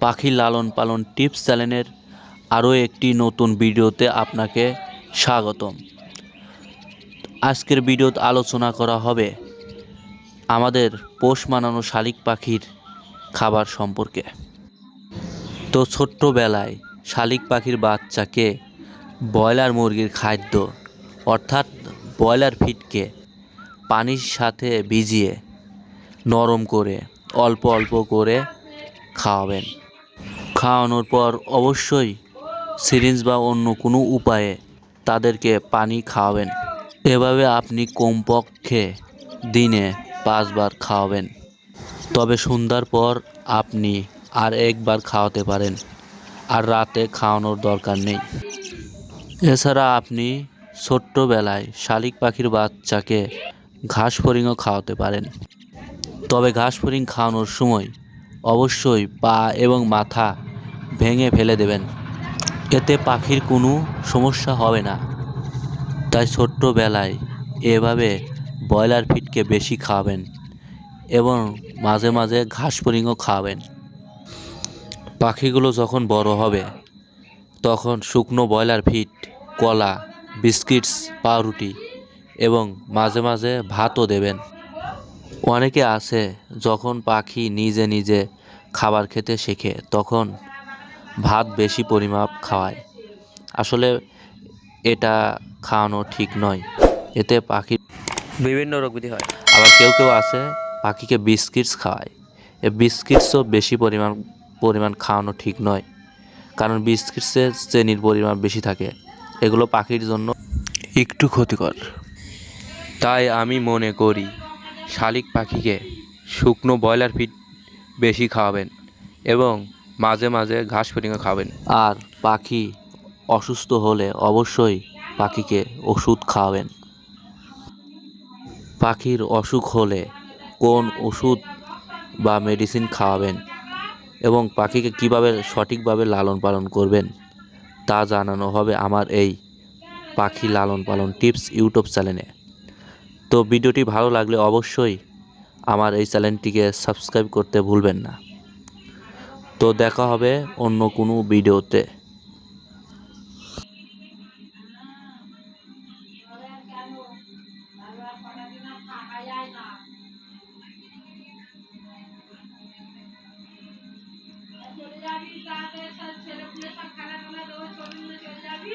পাখি লালন পালন টিপস চ্যানেলের আরও একটি নতুন ভিডিওতে আপনাকে স্বাগতম। আজকের ভিডিওতে আলোচনা করা হবে আমাদের পোষ মানানো শালিক পাখির খাবার সম্পর্কে। তো ছোট্টবেলায় শালিক পাখির বাচ্চাকে ব্রয়লার মুরগির খাদ্য অর্থাৎ ব্রয়লার ফিডকে পানির সাথে ভিজিয়ে নরম করে, অল্প অল্প করে খাওয়াবেন। খাওয়ানোর পর অবশ্যই সিরিঞ্জ বা অন্য কোনো উপায়ে তাদেরকে পানি খাওয়াবেন। এভাবে আপনি কমপক্ষে দিনে পাঁচবার খাওয়াবেন। তবে সন্ধ্যার পর আপনি আর একবার খাওয়াতে পারেন, আর রাতে খাওয়ানোর দরকার নেই। এছাড়া আপনি ছোট্টবেলায় শালিক পাখির বাচ্চাকে ঘাস ফড়িংও খাওয়াতে পারেন। তবে ঘাস ফড়িং খাওয়ানোর সময় অবশ্যই পা এবং মাথা ভেঙে ফেলে দেবেন। এতে পাখির কোনো সমস্যা হবে না। তাই ছোট্টবেলায় এভাবে ব্রয়লার ফিডকে বেশি খাওয়াবেন এবং মাঝে মাঝে ঘাস ফড়িংও খাওয়াবেন। পাখিগুলো যখন বড় হবে, তখন শুকনো ব্রয়লার ফিড, কলা, বিস্কিটস, পাউরুটি এবং মাঝে মাঝে ভাতও দেবেন। অনেকে আছে যখন পাখি নিজে নিজে খাবার খেতে শেখে তখন ভাত বেশি পরিমাপ খাওয়ায়। আসলে এটা খাওয়ানো ঠিক নয়। এতে পাখি বিভিন্ন রোগ ব্যাধি হয়। আবার কেউ কেউ আছে পাখিকে বিস্কিটস খাওয়ায়। এ বিস্কিটসও বেশি পরিমাণ পরিমাণ খাওয়ানো ঠিক নয়। কারণ বিস্কিটসে চেনির পরিমাণ বেশি থাকে। এগুলো পাখির জন্য একটু ক্ষতিকর। তাই আমি মনে করি, শালিক পাখিকে শুকনো ব্রয়লার ফিড বেশি খাওয়াবেন এবং মাঝে মাঝে ঘাস ফিটিংও খাবেন। আর পাখি অসুস্থ হলে অবশ্যই পাখিকে ওষুধ খাওয়াবেন। পাখির অসুখ হলে কোন ওষুধ বা মেডিসিন খাওয়াবেন এবং পাখিকে কীভাবে সঠিকভাবে লালন পালন করবেন তা জানানো হবে আমার এই পাখি লালন পালন টিপস ইউটিউব চ্যানেলে। তো ভিডিওটি ভালো লাগলে অবশ্যই আমার এই চ্যানেলটিকে সাবস্ক্রাইব করতে ভুলবেন না। তো দেখা হবে অন্য কোনো ভিডিওতে। চলে যাবি সব খেলাধুলা দেবো চলে যাবি।